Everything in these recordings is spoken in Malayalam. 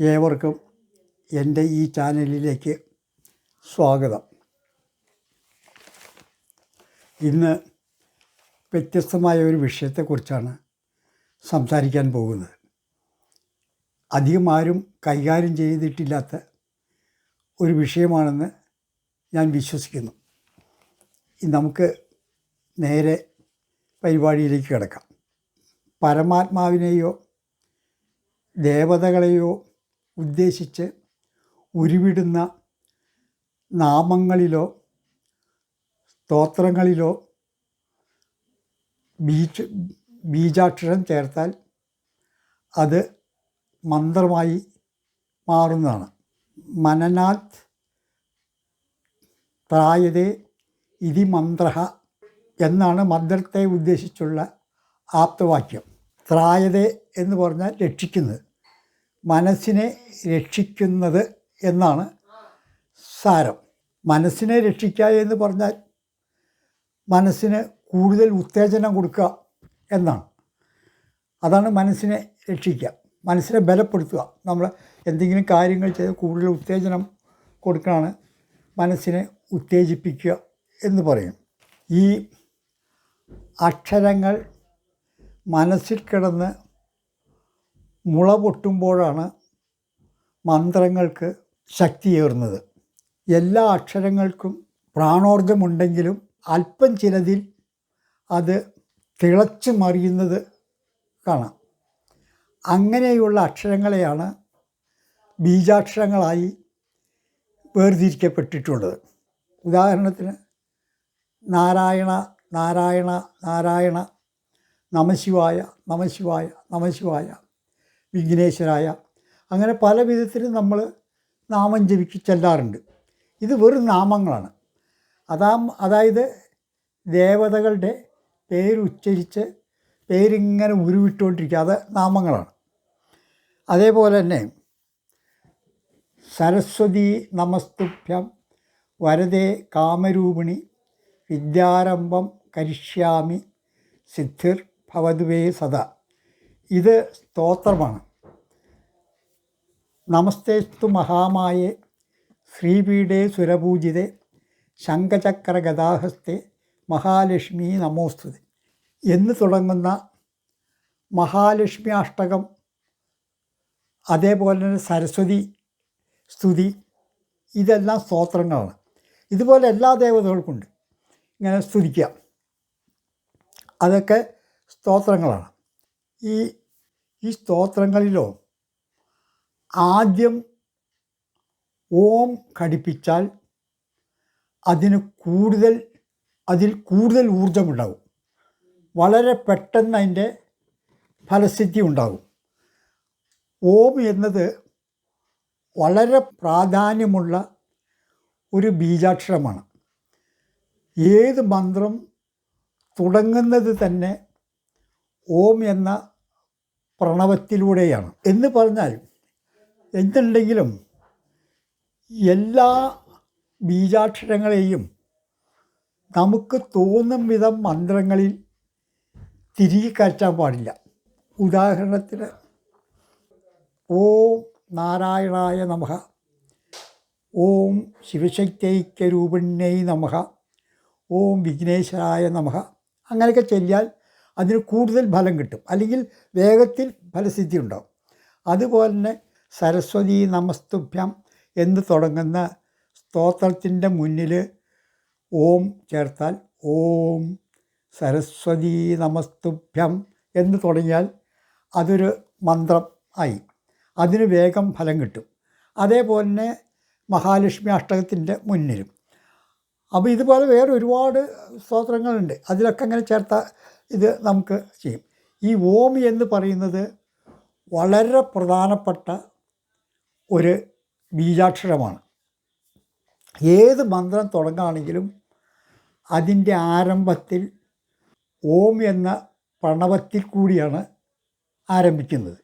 ഏവർക്കും എന്റെ ഈ ചാനലിലേക്ക് സ്വാഗതം. ഇന്ന് വ്യത്യസ്തമായ ഒരു വിഷയത്തെക്കുറിച്ചാണ് സംസാരിക്കാൻ പോകുന്നത്. അധികം ആരും കൈകാര്യം ചെയ്തിട്ടില്ലാത്ത ഒരു വിഷയമാണെന്ന് ഞാൻ വിശ്വസിക്കുന്നു. നമുക്ക് നേരെ പരിപാടിയിലേക്ക് കിടക്കാം. പരമാത്മാവിനെയോ ദേവതകളെയോ ഉദ്ദേശിച്ച് ഉരുവിടുന്ന നാമങ്ങളിലോ സ്തോത്രങ്ങളിലോ ബീജ ബീജാക്ഷരം ചേർത്താൽ അത് മന്ത്രമായി മാറുന്നതാണ്. മനനാത് പ്രായതേ ഇതി മന്ത്ര എന്നാണ് മന്ത്രത്തെ ഉദ്ദേശിച്ചുള്ള ആപ്തവാക്യം. ത്രായതേ എന്ന് പറഞ്ഞാൽ രക്ഷിക്കുന്നത്. മനസ്സിനെ രക്ഷിക്കുന്നത് എന്നാണ് സാരം. മനസ്സിനെ രക്ഷിക്കുക എന്ന് പറഞ്ഞാൽ മനസ്സിന് കൂടുതൽ ഉത്തേജനം കൊടുക്കുക എന്നാണ്. അതാണ് മനസ്സിനെ രക്ഷിക്കുക. മനസ്സിനെ ബലപ്പെടുത്തുക. നമ്മൾ എന്തെങ്കിലും കാര്യങ്ങൾ ചെയ്ത് കൂടുതൽ ഉത്തേജനം കൊടുക്കുകയാണ് മനസ്സിനെ ഉത്തേജിപ്പിക്കുക എന്ന് പറയും. ഈ അക്ഷരങ്ങൾ മനസ്സിൽ കിടന്ന് മുള പൊട്ടുമ്പോഴാണ് മന്ത്രങ്ങൾക്ക് ശക്തിയേറുന്നത്. എല്ലാ അക്ഷരങ്ങൾക്കും പ്രാണോർജമുണ്ടെങ്കിലും അല്പം ചിലതിൽ അത് തിളച്ച് മറിയുന്നത് കാണാം. അങ്ങനെയുള്ള അക്ഷരങ്ങളെയാണ് ബീജാക്ഷരങ്ങളായി വേർതിരിക്കപ്പെട്ടിട്ടുള്ളത്. ഉദാഹരണത്തിന് നാരായണ നാരായണ നാരായണ നമശിവായ നമശിവായ നമശിവായ വിഘ്നേശ്വരായ. അങ്ങനെ പല വിധത്തിലും നമ്മൾ നാമം ജപിച്ച് ചെല്ലാറുണ്ട്. ഇത് വെറും നാമങ്ങളാണ്. അതാ അതായത് ദേവതകളുടെ പേരുച്ചരിച്ച് പേരിങ്ങനെ ഉരുവിട്ടുകൊണ്ടിരിക്കുക അത് നാമങ്ങളാണ്. അതേപോലെ തന്നെ സരസ്വതി നമസ്തുഭ്യം വരദേ കാമരൂപിണി വിദ്യാരംഭം കരിഷ്യാമി സിദ്ധിർ ഭവതുവേ സദാ. ഇത് സ്തോത്രമാണ്. നമസ്തേസ്തു മഹാമായേ ശ്രീപീഠേ സുരപൂജിതേ ശംഖചക്ര ഗതാഹസ്തേ മഹാലക്ഷ്മി നമോസ്തുതി. എന്ന് തുടങ്ങുന്ന മഹാലക്ഷ്മി അഷ്ടകം അതേപോലെ തന്നെ സരസ്വതി സ്തുതി ഇതെല്ലാം സ്തോത്രങ്ങളാണ്. ഇതുപോലെ എല്ലാ ദേവതകൾക്കുണ്ട്. ഇങ്ങനെ സ്തുതിക്കുക അതൊക്കെ സ്തോത്രങ്ങളാണ്. ഈ ഈ സ്തോത്രങ്ങളിലോ ആദ്യം ഓം ഘടിപ്പിച്ചാൽ അതിന് കൂടുതൽ അതിൽ കൂടുതൽ ഊർജമുണ്ടാകും വളരെ പെട്ടെന്ന് അതിന്റെ ഫലസിദ്ധി ഉണ്ടാകും ഓം എന്നത് വളരെ പ്രാധാന്യമുള്ള ഒരു ബീജാക്ഷരമാണ്. ഏത് മന്ത്രം തുടങ്ങുന്നത് തന്നെ ഓം എന്ന പ്രണവത്തിലൂടെയാണ്. എന്ന് പറഞ്ഞാൽ എന്തുണ്ടെങ്കിലും എല്ലാ ബീജാക്ഷരങ്ങളെയും നമുക്ക് തോന്നും വിധം മന്ത്രങ്ങളിൽ തിരികെ കയറ്റാൻ പാടില്ല. ഉദാഹരണത്തിന് ഓം നാരായണായ നമഹ ഓം ശിവശക്തൈക്യരൂപിണ്യൈ നമഹ ഓം വിഘ്നേശ്വരായ നമഹ അങ്ങനെയൊക്കെ ചൊല്ലിയാൽ അതിന് കൂടുതൽ ഫലം കിട്ടും. അല്ലെങ്കിൽ വേഗത്തിൽ ഫലസിദ്ധി ഉണ്ടാവും. അതുപോലെ തന്നെ സരസ്വതി നമസ്തുഭ്യം എന്ന് തുടങ്ങുന്ന സ്തോത്രത്തിന്റെ മുന്നിൽ ഓം ചേർത്താൽ ഓം സരസ്വതി നമസ്തുഭ്യം എന്ന് തുടങ്ങിയാൽ അതൊരു മന്ത്രം ആയി. അതിന് വേഗം ഫലം കിട്ടും. അതേപോലെ തന്നെ മഹാലക്ഷ്മി അഷ്ടകത്തിന്റെ മുന്നിലും. അപ്പോൾ ഇതുപോലെ വേറെ ഒരുപാട് സ്തോത്രങ്ങളുണ്ട്. അതിലൊക്കെ അങ്ങനെ ചേർത്ത ഇത് നമുക്ക് ചെയ്യും. ഈ ഓം എന്ന് പറയുന്നത് വളരെ പ്രധാനപ്പെട്ട ഒരു ബീജാക്ഷരമാണ്. ഏത് മന്ത്രം തുടങ്ങുകയാണെങ്കിലും അതിന്റെ ആരംഭത്തിൽ ഓം എന്ന പ്രണവത്തിൽ കൂടിയാണ് ആരംഭിക്കുന്നത്.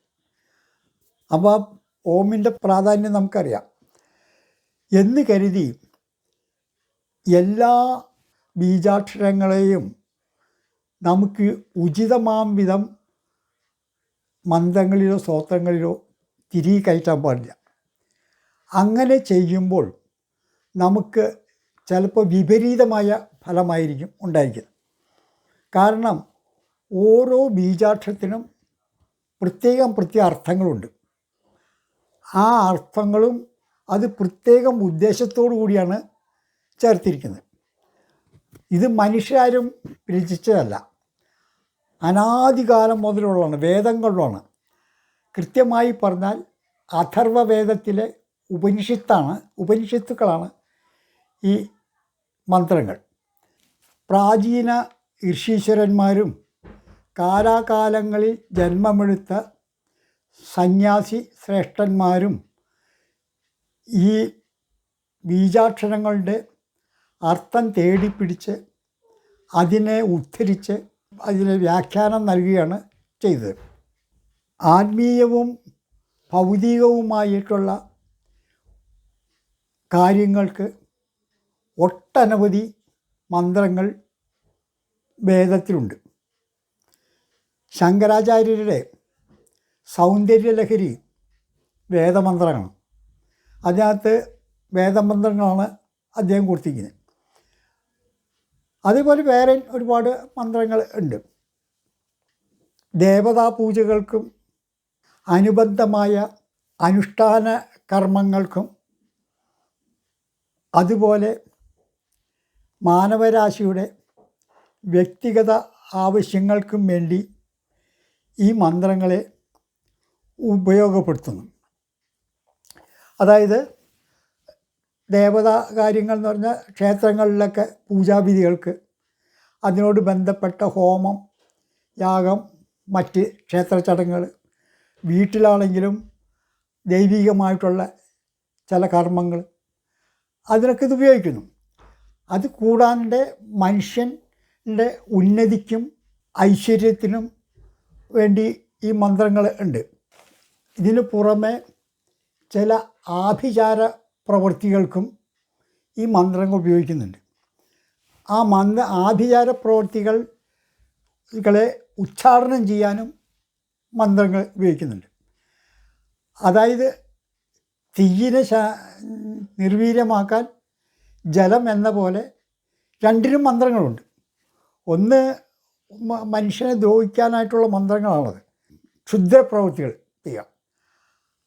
അപ്പോൾ ഓമിന്റെ പ്രാധാന്യം നമുക്കറിയാം. എന്ന് കരുതി എല്ലാ ബീജാക്ഷരങ്ങളെയും നമുക്ക് ഉചിതമാം വിധം മന്ത്രങ്ങളിലോ സ്തോത്രങ്ങളിലോ തിരികെ കയറ്റാൻ പാടില്ല. അങ്ങനെ ചെയ്യുമ്പോൾ നമുക്ക് ചിലപ്പോൾ വിപരീതമായ ഫലമായിരിക്കും ഉണ്ടായിരിക്കുന്നത്. കാരണം ഓരോ ബീജാക്ഷരത്തിനും പ്രത്യേകം പ്രത്യേക അർത്ഥങ്ങളുണ്ട്. ആ അർത്ഥങ്ങളും അത് പ്രത്യേകം ഉദ്ദേശത്തോടു കൂടിയാണ് ചേർത്തിരിക്കുന്നത്. ഇത് മനുഷ്യരും രചിച്ചതല്ല. അനാദികാലം മുതലുള്ളതാണ് വേദങ്ങളിലാണ് കൃത്യമായി പറഞ്ഞാൽ അഥർവവേദത്തിലെ ഉപനിഷത്താണ് ഉപനിഷത്തുക്കളാണ് ഈ മന്ത്രങ്ങൾ. പ്രാചീന ഋഷീശ്വരന്മാരും കാലാകാലങ്ങളിൽ ജന്മമെടുത്ത സന്യാസി ശ്രേഷ്ഠന്മാരും ഈ ബീജാക്ഷരങ്ങളുടെ അർത്ഥം തേടിപ്പിടിച്ച് അതിനെ ഉദ്ധരിച്ച് അതിന് വ്യാഖ്യാനം നൽകുകയാണ് ചെയ്തത്. ആത്മീയവും ഭൗതികവുമായിട്ടുള്ള കാര്യങ്ങൾക്ക് ഒട്ടനവധി മന്ത്രങ്ങൾ വേദത്തിലുണ്ട്. ശങ്കരാചാര്യരുടെ സൗന്ദര്യലഹരി വേദമന്ത്രങ്ങളാണ് അതിനകത്ത് വേദമന്ത്രങ്ങളാണ് അദ്ദേഹം കൊടുത്തിരിക്കുന്നത്. അതേപോലെ വേറെ ഒരുപാട് മന്ത്രങ്ങൾ ഉണ്ട്. ദേവതാ പൂജകൾക്കും അനുബന്ധമായ അനുഷ്ഠാന കർമ്മങ്ങൾക്കും അതുപോലെ മാനവരാശിയുടെ വ്യക്തിഗത ആവശ്യങ്ങൾക്കും വേണ്ടി ഈ മന്ത്രങ്ങളെ ഉപയോഗപ്പെടുത്തുന്നു. അതായത് ദേവതാ കാര്യങ്ങൾ എന്ന് പറഞ്ഞാൽ ക്ഷേത്രങ്ങളിലൊക്കെ പൂജാവിധികൾക്ക് അതിനോട് ബന്ധപ്പെട്ട ഹോമം യാഗം മറ്റ് ക്ഷേത്ര ചടങ്ങുകൾ. വീട്ടിലാണെങ്കിലും ദൈവികമായിട്ടുള്ള ചില കർമ്മങ്ങൾ. അതിനൊക്കെ ഇത് ഉപയോഗിക്കുന്നു. അത് കൂടാണ്ട് മനുഷ്യന്റെ ഉന്നതിക്കും ഐശ്വര്യത്തിനും വേണ്ടി ഈ മന്ത്രങ്ങൾ ഉണ്ട്. ഇതിന് പുറമെ ചില ആഭിചാര പ്രവൃത്തികൾക്കും ഈ മന്ത്രങ്ങൾ ഉപയോഗിക്കുന്നുണ്ട്. ആ മന്ത്ര ആഭിചാര പ്രവൃത്തികളെ ഉച്ചാടനം ചെയ്യാനും മന്ത്രങ്ങൾ ഉപയോഗിക്കുന്നുണ്ട്. അതായത് തീയിനെ ശ നിർവീര്യമാക്കാൻ ജലം എന്ന പോലെ രണ്ടിനും മന്ത്രങ്ങളുണ്ട്. ഒന്ന് മനുഷ്യനെ ദ്രോഹിക്കാനായിട്ടുള്ള മന്ത്രങ്ങളാണത്. ക്ഷുദ്രപ്രവൃത്തികൾ ചെയ്യുക.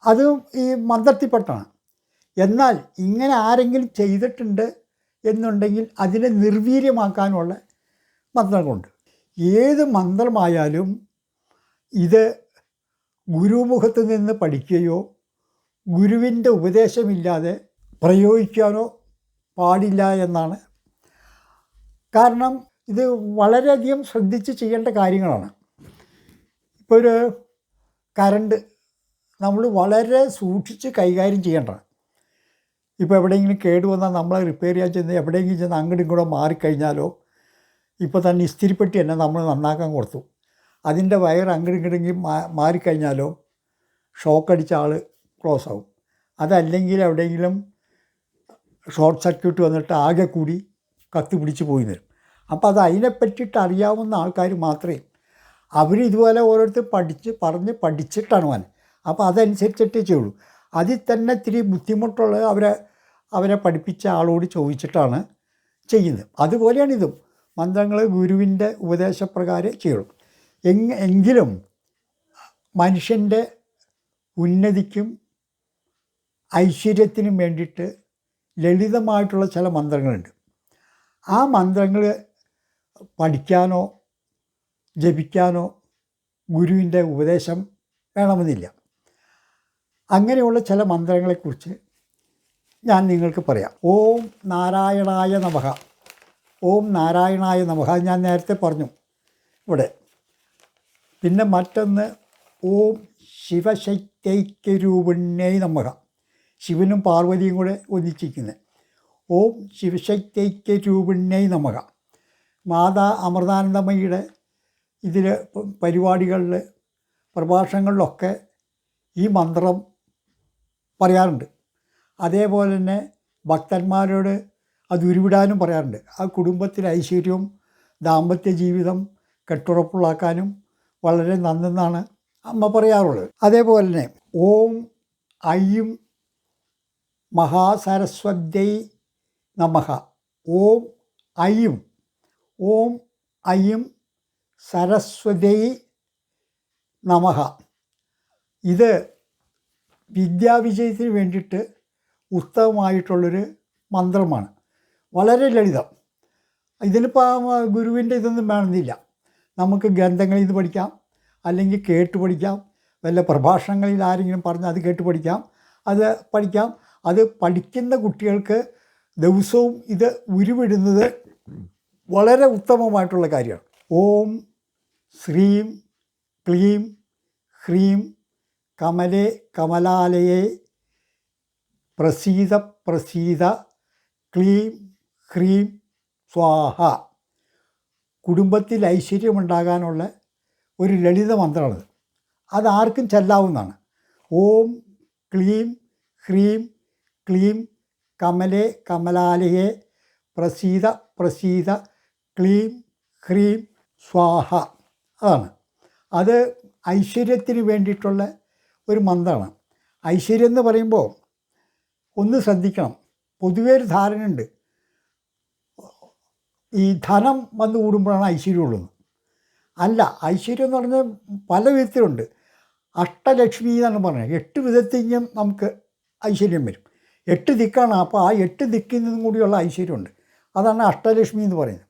അതും ഈ മന്ത്രത്തിൽപ്പെട്ടാണ് എന്നാൽ ഇങ്ങനെ ആരെങ്കിലും ചെയ്തിട്ടുണ്ട് എന്നുണ്ടെങ്കിൽ അതിനെ നിർവീര്യമാക്കാനുള്ള മന്ത്രങ്ങളുണ്ട്. ഏത് മന്ത്രമായാലും ഇത് ഗുരുമുഖത്ത് നിന്ന് പഠിക്കുകയോ ഗുരുവിന്റെ ഉപദേശമില്ലാതെ പ്രയോഗിക്കാനോ പാടില്ല എന്നാണ്. കാരണം ഇത് വളരെയധികം ശ്രദ്ധിച്ച് ചെയ്യേണ്ട കാര്യങ്ങളാണ്. ഇപ്പോൾ ഒരു കറണ്ട് നമ്മൾ വളരെ സൂക്ഷിച്ച് കൈകാര്യം ചെയ്യേണ്ടതാണ്. ഇപ്പോൾ എവിടെയെങ്കിലും കേടുവന്നാൽ നമ്മളെ റിപ്പയർ ചെയ്യാൻ ചെന്ന് എവിടെയെങ്കിലും ചെന്ന് അങ്ങോട്ടും ഇങ്ങോട്ടും മാറിക്കഴിഞ്ഞാലോ ഇപ്പോൾ തന്നെ ഇസ്തിരിപ്പെട്ടി തന്നെ നമ്മൾ നന്നാക്കാൻ കൊടുത്തു. അതിന്റെ വയർ അങ്ങോട്ടും ഇങ്ങോട്ടെങ്കിലും മാ മാറിക്കഴിഞ്ഞാലോ ഷോക്കടിച്ച ആൾ ക്ലോസ് ആവും. അതല്ലെങ്കിൽ എവിടെയെങ്കിലും ഷോർട്ട് സർക്യൂട്ട് വന്നിട്ട് ആകെ കൂടി കത്തി പിടിച്ച് പോയി വരും. അപ്പോൾ അത് അതിനെപ്പറ്റിയിട്ട് അറിയാവുന്ന ആൾക്കാർ മാത്രമേ അവർ ഇതുപോലെ ഓരോരുത്തർ പഠിച്ച് പറഞ്ഞ് പഠിച്ചിട്ടാണ് വൻ അപ്പോൾ അതനുസരിച്ചിട്ടേ ചെയ്യുള്ളൂ. അതിൽ തന്നെ ഇത്തിരി ബുദ്ധിമുട്ടുള്ളത് അവരെ അവരെ പഠിപ്പിച്ച ആളോട് ചോദിച്ചിട്ടാണ് ചെയ്യുന്നത്. അതുപോലെയാണ് ഇതും മന്ത്രങ്ങൾ ഗുരുവിന്റെ ഉപദേശപ്രകാരം ചെയ്യണം. എങ് എങ്കിലും മനുഷ്യന്റെ ഉന്നതിക്കും ഐശ്വര്യത്തിനും വേണ്ടിയിട്ട് ലളിതമായിട്ടുള്ള ചില മന്ത്രങ്ങളുണ്ട്. ആ മന്ത്രങ്ങൾ പഠിക്കാനോ ജപിക്കാനോ ഗുരുവിന്റെ ഉപദേശം വേണമെന്നില്ല. അങ്ങനെയുള്ള ചില മന്ത്രങ്ങളെക്കുറിച്ച് ഞാൻ നിങ്ങൾക്ക് പറയാം. ഓം നാരായണായ നമഹ ഓം നാരായണായ നമഹ ഞാൻ നേരത്തെ പറഞ്ഞു. ഇവിടെ. പിന്നെ മറ്റൊന്ന് ഓം ശിവശക്തൈക്യരൂപിണ്യൈ നമഹ ശിവനും പാർവതിയും കൂടെ ഒന്നിച്ചിരിക്കുന്നത് ഓം ശിവശക്തൈക്യരൂപിണ്യൈ നമഹ മാതാ അമൃതാനന്ദമയുടെ ഇതിൽ പരിപാടികളിൽ പ്രഭാഷണങ്ങളിലൊക്കെ ഈ മന്ത്രം പറയാറുണ്ട്. അതേപോലെ തന്നെ ഭക്തന്മാരോട് അത് ഉരുവിടാനും പറയാറുണ്ട്. ആ കുടുംബത്തിലെ ഐശ്വര്യവും ദാമ്പത്യ ജീവിതം കെട്ടുറപ്പുള്ളാക്കാനും വളരെ നന്നെന്നാണ് അമ്മ പറയാറുള്ളത്. അതേപോലെ തന്നെ ഓം ഐയും മഹാസരസ്വത്യൈ നമഹ ഓം ഐയും ഓം ഐയും സരസ്വതൈ നമഹ ഇത് വിദ്യാവിജയത്തിന് വേണ്ടിയിട്ട് ഉത്തമമായിട്ടുള്ളൊരു മന്ത്രമാണ്. വളരെ ലളിതം. ഇതിനിപ്പോൾ ഗുരുവിന്റെ ഇതൊന്നും വേണമെന്നില്ല. നമുക്ക് ഗ്രന്ഥങ്ങളിൽ നിന്ന് പഠിക്കാം അല്ലെങ്കിൽ കേട്ട് പഠിക്കാം വല്ല പ്രഭാഷണങ്ങളിൽ ആരെങ്കിലും പറഞ്ഞ് അത് കേട്ട് പഠിക്കാം അത് പഠിക്കാം. അത് പഠിക്കുന്ന കുട്ടികൾക്ക് ദിവസവും ഇത് ഉരുവിടുന്നത് വളരെ ഉത്തമമായിട്ടുള്ള കാര്യമാണ്. ഓം ശ്രീം ക്ലീം ഹ്രീം കമലേ കമലാലയെ പ്രസീത പ്രസീത ക്ലീം ഹ്രീം സ്വാഹ. കുടുംബത്തിൽ ഐശ്വര്യമുണ്ടാകാനുള്ള ഒരു ലളിത മന്ത്രമാണിത്. അതാർക്കും ചെല്ലാവുന്നതാണ്. ഓം ക്ലീം ഹ്രീം ക്ലീം കമലേ കമലാലയെ പ്രസീത പ്രസീത ക്ലീം ഹ്രീം സ്വാഹ. അതാണ്. അത് ഐശ്വര്യത്തിന് വേണ്ടിയിട്ടുള്ള ഒരു മന്ത്രമാണ്. ഐശ്വര്യം എന്ന് പറയുമ്പോൾ ഒന്ന് ശ്രദ്ധിക്കണം. പൊതുവേ ഒരു ധാരണയുണ്ട്. ഈ ധനം വന്നു കൂടുമ്പോഴാണ് ഐശ്വര്യമുള്ളത് അല്ല ഐശ്വര്യം എന്ന് പറഞ്ഞാൽ പല വിധത്തിലുണ്ട്. അഷ്ടലക്ഷ്മി എന്നാണ് പറഞ്ഞത്. എട്ട് വിധത്തിലും നമുക്ക് ഐശ്വര്യം വരും. എട്ട് ദിക്കാണ്. അപ്പോൾ ആ എട്ട് ദിക്കിൽ നിന്നും കൂടിയുള്ള ഐശ്വര്യമുണ്ട്. അതാണ് അഷ്ടലക്ഷ്മി എന്ന് പറയുന്നത്.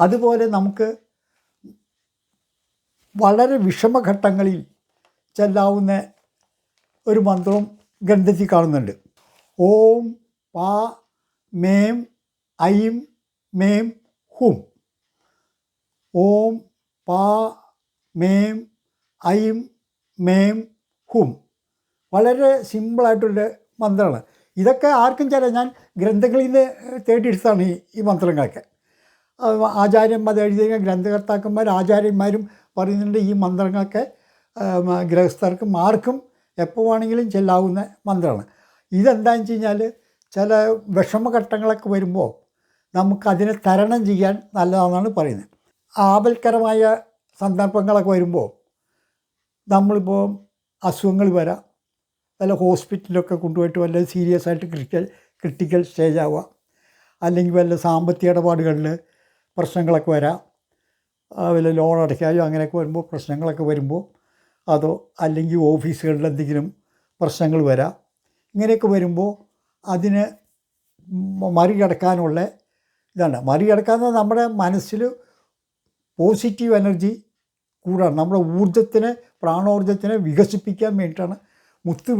അതുപോലെ നമുക്ക് വളരെ വിഷമഘട്ടങ്ങളിൽ ചെല്ലാവുന്ന ഒരു മന്ത്രവും ഗ്രന്ഥത്തിൽ കാണുന്നുണ്ട്. ഓം പാ മേം ഐം മേം ഹും. ഓം പാ മേം ഐം മേം ഹും. വളരെ സിമ്പിളായിട്ടുള്ള മന്ത്രമാണ് ഇതൊക്കെ ആർക്കും ചില ഞാൻ ഗ്രന്ഥങ്ങളിൽ നിന്ന് തേടിയെടുത്താണ് ഈ ഈ മന്ത്രങ്ങളൊക്കെ. ആചാര്യന്മാർ എഴുതിയ ഗ്രന്ഥകർത്താക്കന്മാർ ആചാര്യന്മാരും പറയുന്നുണ്ട് ഈ മന്ത്രങ്ങളൊക്കെ ഗ്രഹസ്ഥർക്കും ആർക്കും എപ്പോൾ വേണമെങ്കിലും ചെല്ലാവുന്ന മന്ത്രമാണ് ഇതെന്താണെന്ന് വെച്ച് കഴിഞ്ഞാൽ ചില വിഷമഘട്ടങ്ങളൊക്കെ വരുമ്പോൾ നമുക്കതിനെ തരണം ചെയ്യാൻ നല്ലതാണെന്നാണ് പറയുന്നത്. ആപൽക്കരമായ സന്ദർഭങ്ങളൊക്കെ വരുമ്പോൾ നമ്മളിപ്പോൾ അസുഖങ്ങൾ വരാം. വല്ല ഹോസ്പിറ്റലിലൊക്കെ കൊണ്ടുപോയിട്ട് വല്ല സീരിയസ് ആയിട്ട് ക്രിട്ടിക്കൽ ക്രിട്ടിക്കൽ സ്റ്റേജ് ആവുക. അല്ലെങ്കിൽ വല്ല സാമ്പത്തിക ഇടപാടുകളിൽ പ്രശ്നങ്ങളൊക്കെ വരാം. വല്ല ലോൺ അടയ്ക്കായോ അങ്ങനെയൊക്കെ വരുമ്പോൾ പ്രശ്നങ്ങളൊക്കെ വരുമ്പോൾ അതോ അല്ലെങ്കിൽ ഓഫീസുകളിൽ എന്തെങ്കിലും പ്രശ്നങ്ങൾ വരാം. ഇങ്ങനെയൊക്കെ വരുമ്പോൾ അതിന് മറികടക്കാനുള്ള ഇതാണ്. മറികടക്കാന്ന് നമ്മുടെ മനസ്സിൽ പോസിറ്റീവ് എനർജി കൂടാണ്. നമ്മുടെ ഊർജത്തിനെ പ്രാണോർജത്തിനെ വികസിപ്പിക്കാൻ വേണ്ടിയിട്ടാണ് മുത്ത്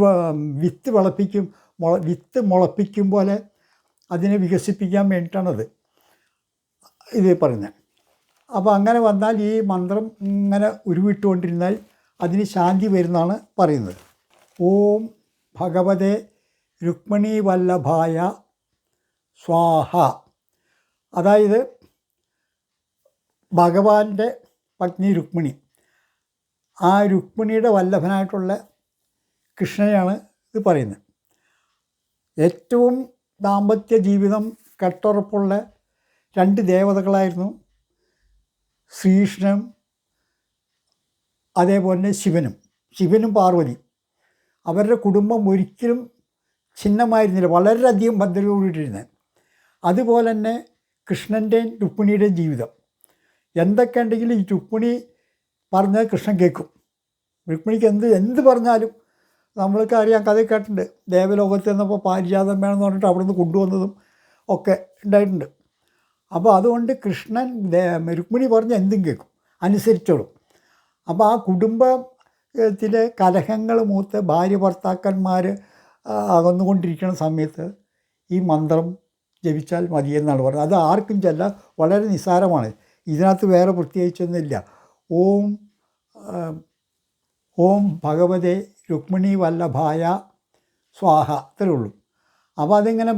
വിത്ത് വിളപ്പിക്കും മുള വിത്ത് മുളപ്പിക്കും പോലെ അതിനെ വികസിപ്പിക്കാൻ വേണ്ടിയിട്ടാണത്. ഇത് പറയുന്നത് അപ്പോൾ അങ്ങനെ വന്നാൽ ഈ മന്ത്രം ഇങ്ങനെ ഉരുവിട്ടുകൊണ്ടിരുന്നാൽ അതിന് ശാന്തി വരുന്നതാണ് പറയുന്നത്. ഓം ഭഗവതേ രുക്മിണി വല്ലഭായ സ്വാഹ. അതായത് ഭഗവാന്റെ പത്നി രുക്മിണി. ആ രുക്മിണിയുടെ വല്ലഭനായിട്ടുള്ള കൃഷ്ണനെയാണ് ഇത് പറയുന്നത്. ഏറ്റവും ദാമ്പത്യ ജീവിതം കെട്ടുറപ്പുള്ള രണ്ട് ദേവതകളായിരുന്നു ശ്രീകൃഷ്ണനും അതേപോലെ ശിവനും. ശിവനും പാർവതിയും. അവരുടെ കുടുംബം ഒരിക്കലും ഛിന്നമായിരുന്നില്ല. വളരെയധികം ഭദ്രതയോടിരുന്നത് അതുപോലെ തന്നെ കൃഷ്ണന്റെയും രുക്മിണിയുടെയും ജീവിതം. എന്തൊക്കെ ഉണ്ടെങ്കിലും ഈ രുക്മിണി പറഞ്ഞത് കൃഷ്ണൻ കേൾക്കും. രുക്മിണിക്ക് എന്ത് എന്ത് പറഞ്ഞാലും നമ്മൾക്ക് അറിയാം. കഥ കേട്ടിട്ടുണ്ട്. ദേവലോകത്ത് നിന്നപ്പോൾ പാരിജാതം വേണമെന്ന് പറഞ്ഞിട്ട് അവിടെ നിന്ന് കൊണ്ടുവന്നതും ഒക്കെ ഉണ്ടായിട്ടുണ്ട്. അപ്പോൾ അതുകൊണ്ട് കൃഷ്ണൻ രുക്മിണി പറഞ്ഞ് എന്തും കേൾക്കും. അനുസരിച്ചോളും. അപ്പോൾ ആ കുടുംബത്തിലെ കലഹങ്ങൾ മൂത്ത് ഭാര്യ ഭർത്താക്കന്മാർ അകന്നുകൊണ്ടിരിക്കുന്ന സമയത്ത് ഈ മന്ത്രം ജപിച്ചാൽ മതിയെന്നാണ് പറഞ്ഞത്. അത് ആർക്കും ചെല്ല വളരെ നിസ്സാരമാണ്. ഇതിനകത്ത് വേറെ പ്രത്യേകിച്ചൊന്നുമില്ല. ഓം ഓം ഭഗവതേ രുക്മിണി വല്ലഭായ സ്വാഹ അത്രേ ഉള്ളൂ. അപ്പോൾ അതിങ്ങനെ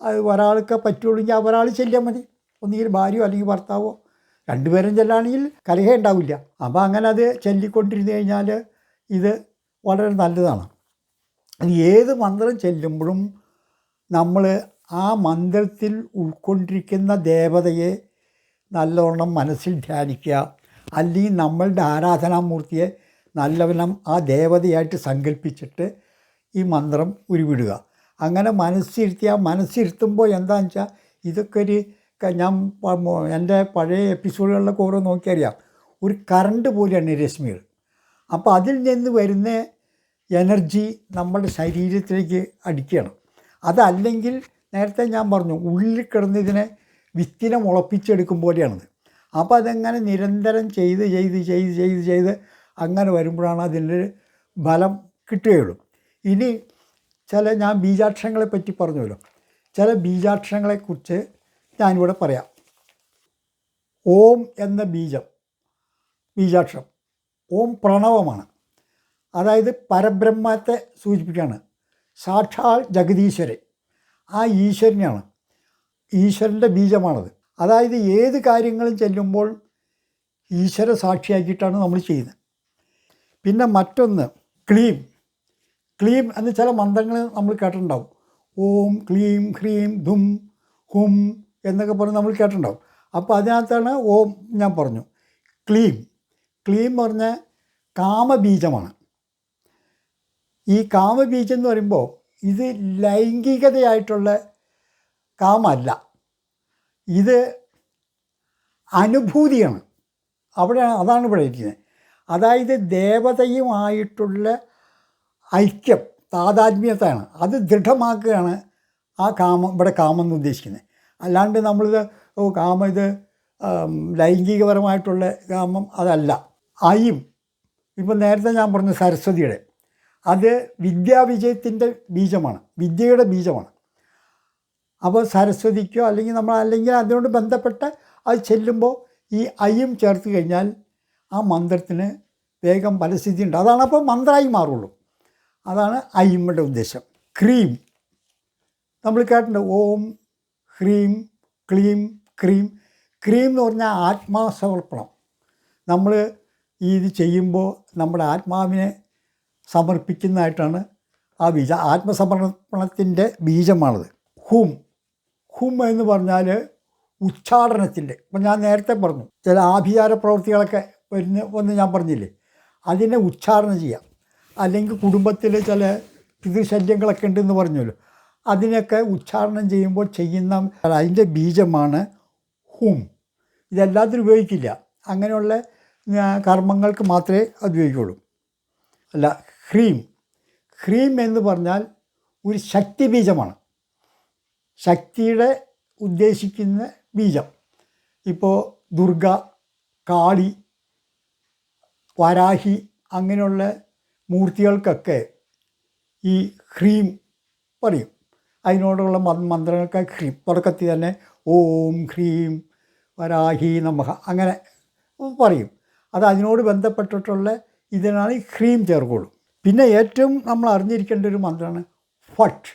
അത് ഒരാൾക്ക് പറ്റുള്ളൂ ഒരാൾ ചെല്ലിയാൽ മതി. ഒന്നുകിൽ ഭാര്യയോ അല്ലെങ്കിൽ ഭർത്താവോ. രണ്ടുപേരും ചെല്ലുകയാണെങ്കിൽ കലഹേ ഉണ്ടാവില്ല. അപ്പോൾ അങ്ങനെ അത് ചെല്ലിക്കൊണ്ടിരുന്ന് കഴിഞ്ഞാൽ ഇത് വളരെ നല്ലതാണ്. ഏത് മന്ത്രം ചെല്ലുമ്പോഴും നമ്മൾ ആ മന്ത്രത്തിൽ ഉൾക്കൊണ്ടിരിക്കുന്ന ദേവതയെ നല്ലവണ്ണം മനസ്സിൽ ധ്യാനിക്കുക. അല്ലെങ്കിൽ നമ്മളുടെ ആരാധനാമൂർത്തിയെ നല്ലവണ്ണം ആ ദേവതയായിട്ട് സങ്കല്പിച്ചിട്ട് ഈ മന്ത്രം ഉരുവിടുക. അങ്ങനെ മനസ്സിരുത്തി ആ മനസ്സിരുത്തുമ്പോൾ എന്താണെന്ന് വെച്ചാൽ ഇതൊക്കെ ഒരു ഞാൻ എന്റെ പഴയ എപ്പിസോഡുകളിലൊക്കെ ഓരോ നോക്കിയറിയാം. ഒരു കറണ്ട് പോലെയാണ് രശ്മികൾ. അപ്പോൾ അതിൽ നിന്ന് വരുന്ന എനർജി നമ്മുടെ ശരീരത്തിലേക്ക് അടിക്കണം അതല്ലെങ്കിൽ നേരത്തെ ഞാൻ പറഞ്ഞു ഉള്ളിൽ കിടന്നിതിനെ വിത്തിനെ മുളപ്പിച്ചെടുക്കും പോലെയാണത്. അപ്പോൾ അതെങ്ങനെ നിരന്തരം ചെയ്ത് ചെയ്ത് ചെയ്ത് ചെയ്ത് ചെയ്ത് അങ്ങനെ വരുമ്പോഴാണ് അതിന്റെ ബലം കിട്ടുകയുള്ളൂ. ഇനി ചില ഞാൻ ബീജാക്ഷരങ്ങളെ പറ്റി പറഞ്ഞുവല്ലോ. ചില ബീജാക്ഷരങ്ങളെക്കുറിച്ച് ഞാനിവിടെ പറയാം. ഓം എന്ന ബീജം ബീജാക്ഷരം ഓം പ്രണവമാണ്. അതായത് പരബ്രഹ്മത്തെ സൂചിപ്പിക്കുകയാണ്. സാക്ഷാൽ ജഗതീശ്വരൻ. ആ ഈശ്വരനാണ് ഈശ്വരന്റെ ബീജമാണത്. അതായത് ഏത് കാര്യങ്ങളും ചെല്ലുമ്പോൾ ഈശ്വര സാക്ഷിയാക്കിയിട്ടാണ് നമ്മൾ ചെയ്യുന്നത്. പിന്നെ മറ്റൊന്ന് ക്ലീം. ക്ലീം എന്ന് ചില മന്ത്രങ്ങൾ നമ്മൾ കേട്ടിട്ടുണ്ടാവും. ഓം ക്ലീം ഹ്രീം ധും ഹും എന്നൊക്കെ പറഞ്ഞ് നമ്മൾ കേട്ടിട്ടുണ്ടാവും. അപ്പോൾ അതിനകത്താണ് ഓം ഞാൻ പറഞ്ഞു. ക്ലീം. ക്ലീം പറഞ്ഞ കാമബീജമാണ്. ഈ കാമബീജം എന്ന് പറയുമ്പോൾ ഇത് ലൈംഗികതയായിട്ടുള്ള കാമല്ല ഇത് അനുഭൂതിയാണ്. അവിടെ അതാണ് ഇവിടെ ഇരിക്കുന്നത്. അതായത് ദേവതയുമായിട്ടുള്ള ഐക്യം താതാത്മ്യത്താണ് അത് ദൃഢമാക്കുകയാണ് ആ കാമം ഇവിടെ കാമം എന്ന് ഉദ്ദേശിക്കുന്നത്. അല്ലാണ്ട് നമ്മളിത് ഓ കാമം ഇത് ലൈംഗികപരമായിട്ടുള്ള കാമം അതല്ല. അയും ഇപ്പം നേരത്തെ ഞാൻ പറഞ്ഞു സരസ്വതിയുടെ അത് വിദ്യാവിജയത്തിന്റെ ബീജമാണ് വിദ്യയുടെ ബീജമാണ്. അപ്പോൾ സരസ്വതിക്കോ അല്ലെങ്കിൽ നമ്മൾ അല്ലെങ്കിൽ അതിനോട് ബന്ധപ്പെട്ട് അത് ചെല്ലുമ്പോൾ ഈ അയും ചേർത്ത് കഴിഞ്ഞാൽ ആ മന്ത്രത്തിന് വേഗം ഫലസിദ്ധി ഉണ്ട് അതാണ് അപ്പോൾ മന്ത്രമായി മാറുള്ളൂ. അതാണ് അയ്യമ്മയുടെ ഉദ്ദേശം. ക്രീം. നമ്മൾ കേട്ടിട്ടുണ്ട് ഓം ഹ്രീം ക്ലീം ക്രീം. ക്രീം എന്ന് പറഞ്ഞാൽ ആത്മാസമർപ്പണം. നമ്മൾ ഈ ഇത് ചെയ്യുമ്പോൾ നമ്മുടെ ആത്മാവിനെ സമർപ്പിക്കുന്നതായിട്ടാണ് ആ ബീജ ആത്മസമർപ്പണത്തിന്റെ ബീജമാണത്. ഹും. ഹും എന്ന് പറഞ്ഞാൽ ഉച്ചാടനത്തിന്റെ. ഇപ്പം ഞാൻ നേരത്തെ പറഞ്ഞു ചില ആഭിചാര പ്രവൃത്തികളൊക്കെ വരുന്ന ഒന്ന് ഞാൻ പറഞ്ഞില്ലേ അതിനെ ഉച്ചാടനം ചെയ്യാം. അല്ലെങ്കിൽ കുടുംബത്തിൽ ചില പിതൃശല്യങ്ങളൊക്കെ ഉണ്ടെന്ന് പറഞ്ഞല്ലോ അതിനൊക്കെ ഉച്ചാരണം ചെയ്യുമ്പോൾ ചെയ്യുന്ന അതിന്റെ ബീജമാണ് ഹും. ഇതെല്ലാത്തിനും ഉപയോഗിക്കില്ല. അങ്ങനെയുള്ള കർമ്മങ്ങൾക്ക് മാത്രമേ അത് ഉപയോഗിക്കുള്ളൂ. അല്ല ഹ്രീം. ഹ്രീം എന്ന് പറഞ്ഞാൽ ഒരു ശക്തി ബീജമാണ്. ശക്തിയുടെ ഉദ്ദേശിക്കുന്ന ബീജം. ഇപ്പോൾ ദുർഗ കാളി വരാഹി അങ്ങനെയുള്ള മൂർത്തികൾക്കൊക്കെ ഈ ഹ്രീം പറയും. അതിനോടുള്ള മന്ത്രങ്ങൾക്ക് തുടക്കത്തിൽ തന്നെ ഓം ഹ്രീം വരാഹി നമഹ അങ്ങനെ പറയും. അത് അതിനോട് ബന്ധപ്പെട്ടിട്ടുള്ള ഇതിനാണ് ഹ്രീം ചേർക്കുള്ളൂ. പിന്നെ ഏറ്റവും നമ്മൾ അറിഞ്ഞിരിക്കേണ്ട ഒരു മന്ത്രമാണ് ഫട്ട്.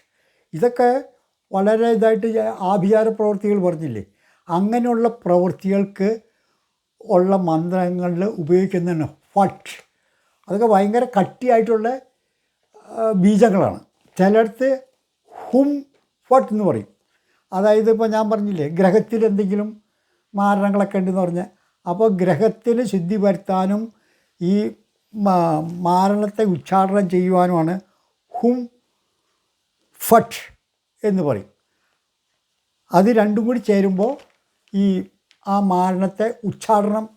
ഇതൊക്കെ വളരെ ഇതായിട്ട് ആഭിചാര പ്രവൃത്തികൾ പറഞ്ഞില്ലേ? അങ്ങനെയുള്ള പ്രവൃത്തികൾക്ക് ഉള്ള മന്ത്രങ്ങളിൽ ഉപയോഗിക്കുന്നതാണ് ഫട്ട്. അതൊക്കെ ഭയങ്കര കട്ടിയായിട്ടുള്ള ബീജങ്ങളാണ്. ചിലയിടത്ത് ഹും ഫട്ട് എന്ന് പറയും. അതായത് ഇപ്പോൾ ഞാൻ പറഞ്ഞില്ലേ ഗ്രഹത്തിൽ എന്തെങ്കിലും മാരണങ്ങളൊക്കെ ഉണ്ടെന്ന് പറഞ്ഞാൽ അപ്പോൾ ഗ്രഹത്തിൽ ശുദ്ധി വരുത്താനും ഈ മാരണത്തെ ഉച്ചാടനം ചെയ്യുവാനുമാണ് ഹും ഫട്ട് എന്ന് പറയും. അത് രണ്ടും കൂടി ചേരുമ്പോൾ ഈ ആ മാരണത്തെ ഉച്ചാടനം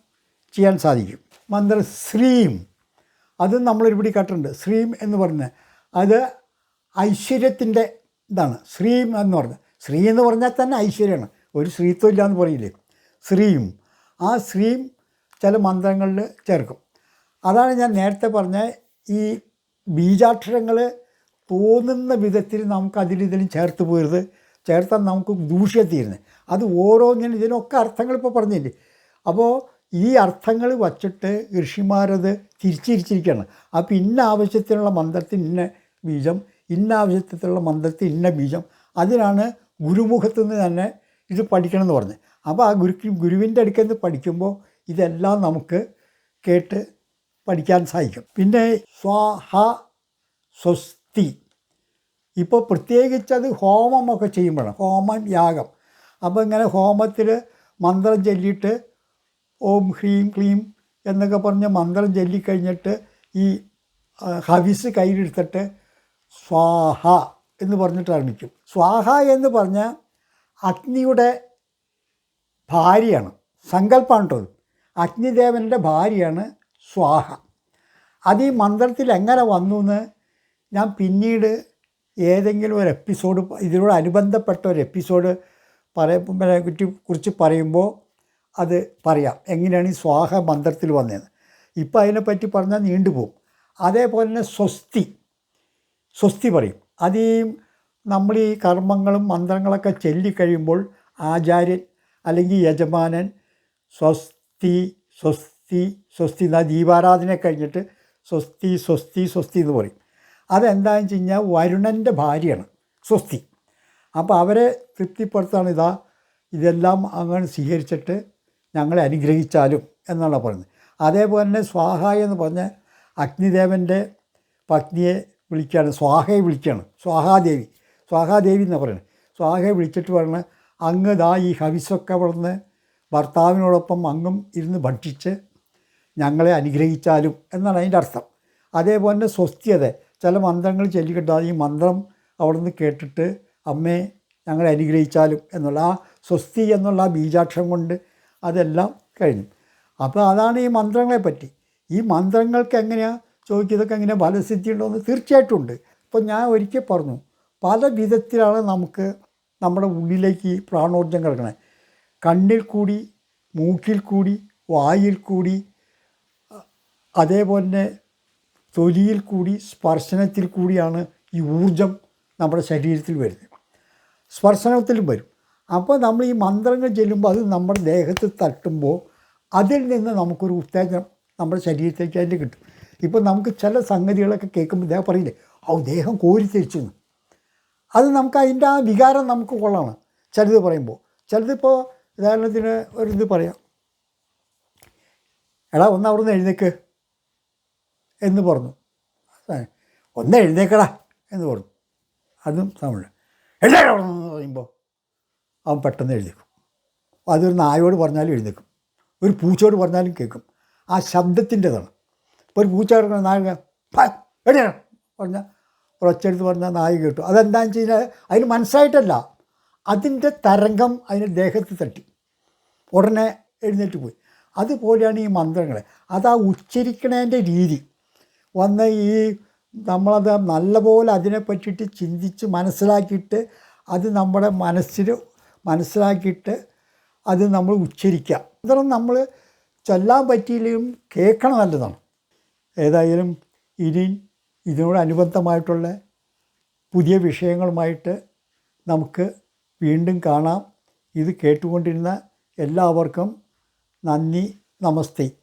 ചെയ്യാൻ സാധിക്കും. മന്ത്രം ശ്രീം. അതും നമ്മളൊരുപിടി കേട്ടിട്ടുണ്ട്. ശ്രീം എന്ന് പറയുന്നത് അത് ഐശ്വര്യത്തിന്റെ ഇതാണ്. ശ്രീ എന്ന് പറഞ്ഞത് ശ്രീ എന്ന് പറഞ്ഞാൽ തന്നെ ഐശ്വര്യമാണ്. ഒരു ശ്രീത്വം ഇല്ല എന്ന് പറയില്ലേ? സ്ത്രീയും ആ ശ്രീം ചില മന്ത്രങ്ങളിൽ ചേർക്കും. അതാണ് ഞാൻ നേരത്തെ പറഞ്ഞ ഈ ബീജാക്ഷരങ്ങൾ തോന്നുന്ന വിധത്തിൽ നമുക്ക് അതിലിതിലും ചേർത്ത് പോരുത്. ചേർത്താൽ നമുക്ക് ദൂഷ്യത്തീരുന്നത് അത് ഓരോന്നിനും ഇതിനൊക്കെ അർത്ഥങ്ങൾ ഇപ്പോൾ പറഞ്ഞില്ലേ? അപ്പോൾ ഈ അർത്ഥങ്ങൾ വച്ചിട്ട് ഋഷിമാരത് തിരിച്ചിരിച്ചിരിക്കുകയാണ്. അപ്പോൾ ഇന്ന ആവശ്യത്തിനുള്ള മന്ത്രത്തിന് ഇന്ന ബീജം ഇന്ന ആവശ്യത്തിലുള്ള മന്ത്രത്തിൽ ഇന്ന ബീജം. അതിനാണ് ഗുരുമുഖത്തു നിന്ന് തന്നെ ഇത് പഠിക്കണം എന്ന് പറഞ്ഞത്. അപ്പോൾ ആ ഗുരു ഗുരുവിന്റെ അടുക്കൽ നിന്ന് പഠിക്കുമ്പോൾ ഇതെല്ലാം നമുക്ക് കേട്ട് പഠിക്കാൻ സാധിക്കും. പിന്നെ സ്വാഹ സ്വസ്തി. ഇപ്പോൾ പ്രത്യേകിച്ച് അത് ഹോമമൊക്കെ ചെയ്യുമ്പോഴാണ്. ഹോമം യാഗം. അപ്പോൾ ഇങ്ങനെ ഹോമത്തിൽ മന്ത്രം ചൊല്ലിയിട്ട് ഓം ഹ്രീം ക്ലീം എന്നൊക്കെ പറഞ്ഞ് മന്ത്രം ചൊല്ലിക്കഴിഞ്ഞിട്ട് ഈ ഹവിസ് കയ്യിലെടുത്തിട്ട് സ്വാഹ എന്ന് പറഞ്ഞിട്ട് ആരംഭിക്കും. സ്വാഹ എന്ന് പറഞ്ഞാൽ അഗ്നിയുടെ ഭാര്യയാണ്. സങ്കല്പമാണ് കേട്ടോ അഗ്നിദേവന്റെ ഭാര്യയാണ് സ്വാഹ. അത് ഈ മന്ത്രത്തിൽ എങ്ങനെ വന്നു എന്ന് ഞാൻ പിന്നീട് ഏതെങ്കിലും ഒരു എപ്പിസോഡ് ഇതിനോട് അനുബന്ധപ്പെട്ട ഒരു എപ്പിസോഡ് പറയുമ്പോൾ കുറിച്ച് പറയുമ്പോൾ അത് പറയാം. എങ്ങനെയാണ് ഈ സ്വാഹ മന്ത്രത്തിൽ വന്നതെന്ന്. ഇപ്പം അതിനെപ്പറ്റി പറഞ്ഞാൽ നീണ്ടുപോകും. അതേപോലെ തന്നെ സ്വസ്തി. സ്വസ്തി പറയും. അത് ഈ നമ്മൾ ഈ കർമ്മങ്ങളും മന്ത്രങ്ങളൊക്കെ ചൊല്ലിക്കഴിയുമ്പോൾ ആചാര്യൻ അല്ലെങ്കിൽ യജമാനൻ സ്വസ്തി സ്വസ്തി സ്വസ്തി എന്നാ ദീപാരാധന കഴിഞ്ഞിട്ട് സ്വസ്തി സ്വസ്തി സ്വസ്തി എന്ന് പറയും. അതെന്താണെന്ന് വെച്ച് കഴിഞ്ഞാൽ വരുണന്റെ ഭാര്യയാണ് സ്വസ്തി. അപ്പോൾ അവരെ തൃപ്തിപ്പെടുത്താണ് ഇതാ ഇതെല്ലാം അങ്ങനെ സ്വീകരിച്ചിട്ട് ഞങ്ങളെ അനുഗ്രഹിച്ചാലും എന്നാണ് പറയുന്നത്. അതേപോലെ തന്നെ സ്വാഹ എന്ന് പറഞ്ഞ അഗ്നിദേവന്റെ പത്നിയെ വിളിക്കുകയാണ് സ്വാഹയെ വിളിക്കുകയാണ് സ്വാഹാദേവി. സ്വാഹാദേവി എന്നാണ് പറയുന്നത്. സ്വാഹയെ വിളിച്ചിട്ട് പറഞ്ഞ് അങ്ങ് ദാ ഈ ഹവിസൊക്കെ വളർന്ന് ഭർത്താവിനോടൊപ്പം അങ്ങും ഇരുന്ന് ഭക്ഷിച്ച് ഞങ്ങളെ അനുഗ്രഹിച്ചാലും എന്നാണ് അതിന്റെ അർത്ഥം. അതേപോലെ തന്നെ സ്വസ്ഥ്യത ചില മന്ത്രങ്ങൾ ചൊല്ലിക്കിട്ടാൽ ഈ മന്ത്രം അവിടുന്ന് കേട്ടിട്ട് അമ്മേ ഞങ്ങളെ അനുഗ്രഹിച്ചാലും എന്നുള്ള ആ സ്വസ്തി എന്നുള്ള ആ ബീജാക്ഷം കൊണ്ട് അതെല്ലാം കഴിഞ്ഞു. അപ്പോൾ അതാണ് ഈ മന്ത്രങ്ങളെ പറ്റി ഈ മന്ത്രങ്ങൾക്ക് എങ്ങനെയാണ് ചോദിക്കുന്നതൊക്കെ എങ്ങനെ ഫലസിദ്ധി ഉണ്ടോ എന്ന് തീർച്ചയായിട്ടും ഉണ്ട് ഞാൻ ഒരിക്കൽ പറഞ്ഞു പല വിധത്തിലാണ് നമുക്ക് നമ്മുടെ ഉള്ളിലേക്ക് പ്രാണോർജം കിടക്കണേ. കണ്ണിൽ കൂടി മൂക്കിൽ കൂടി വായിൽ കൂടി അതേപോലെ തന്നെ തൊലിയിൽ കൂടി സ്പർശനത്തിൽ കൂടിയാണ് ഈ ഊർജം നമ്മുടെ ശരീരത്തിൽ വരുന്നത്. സ്പർശനത്തിലും വരും. അപ്പോൾ നമ്മൾ ഈ മന്ത്രങ്ങൾ ചെല്ലുമ്പോൾ അത് നമ്മുടെ ദേഹത്ത് തട്ടുമ്പോൾ അതിൽ നിന്ന് നമുക്കൊരു ഉത്തേജനം നമ്മുടെ ശരീരത്തിലേക്ക് അതിന്റെ കിട്ടും. ഇപ്പോൾ നമുക്ക് ചില സംഗതികളൊക്കെ കേൾക്കുമ്പോൾ ദേഹം പറയില്ലേ ഔ ദേഹം കോരി തിരിച്ചു എന്ന് അത് നമുക്ക് അതിന്റെ ആ വികാരം നമുക്ക് കൊള്ളാണ്. ചിലത് പറയുമ്പോൾ ചിലതിപ്പോൾ ഉദാഹരണത്തിന് ഒരു ഇത് പറയാം. എടാ ഒന്ന് അവിടെ നിന്ന് എഴുന്നേക്ക് എന്ന് പറഞ്ഞു. ഒന്ന് എഴുന്നേക്കടാ എന്ന് പറഞ്ഞു. അതും തമിഴ്. എഴുന്നേക്കടാ പറയുമ്പോൾ അവൻ പെട്ടെന്ന് എഴുന്നേക്കും. അതൊരു നായോട് പറഞ്ഞാലും എഴുന്നേക്കും. ഒരു പൂച്ചയോട് പറഞ്ഞാലും കേൾക്കും. ആ ശബ്ദത്തിന്റെതാണ്. ഒരു പൂച്ച കിടക്കുന്ന നായ എഴുന്നേക്കണം പറഞ്ഞാൽ ഒരൊച്ചെടുത്ത് പറഞ്ഞാൽ നായ കേട്ടു. അതെന്താണെന്ന് വെച്ച് കഴിഞ്ഞാൽ അതിന് മനസ്സായിട്ടല്ല. അതിന്റെ തരംഗം അതിന് ദേഹത്ത് തട്ടി. ഉടനെ എഴുന്നേറ്റ് പോയി. അതുപോലെയാണ് ഈ മന്ത്രങ്ങൾ. അത് ആ ഉച്ചരിക്കണേന്റെ രീതി. വന്ന് ഈ നമ്മളത് നല്ലപോലെ അതിനെ പറ്റിയിട്ട് ചിന്തിച്ച് മനസ്സിലാക്കിയിട്ട് അത് നമ്മുടെ മനസ്സിൽ മനസ്സിലാക്കിയിട്ട് അത് നമ്മൾ ഉച്ചരിക്കുക. അതൊന്നും നമ്മൾ ചൊല്ലാൻ പറ്റിയില്ലെങ്കിലും കേൾക്കണം നല്ലതാണ്. ഏതായാലും ഇനി ഇതിനോടനുബന്ധമായിട്ടുള്ള പുതിയ വിഷയങ്ങളുമായിട്ട് നമുക്ക് വീണ്ടും കാണാം. ഇത് കേട്ടുകൊണ്ടിരുന്ന എല്ലാവർക്കും നന്ദി നമസ്തേ.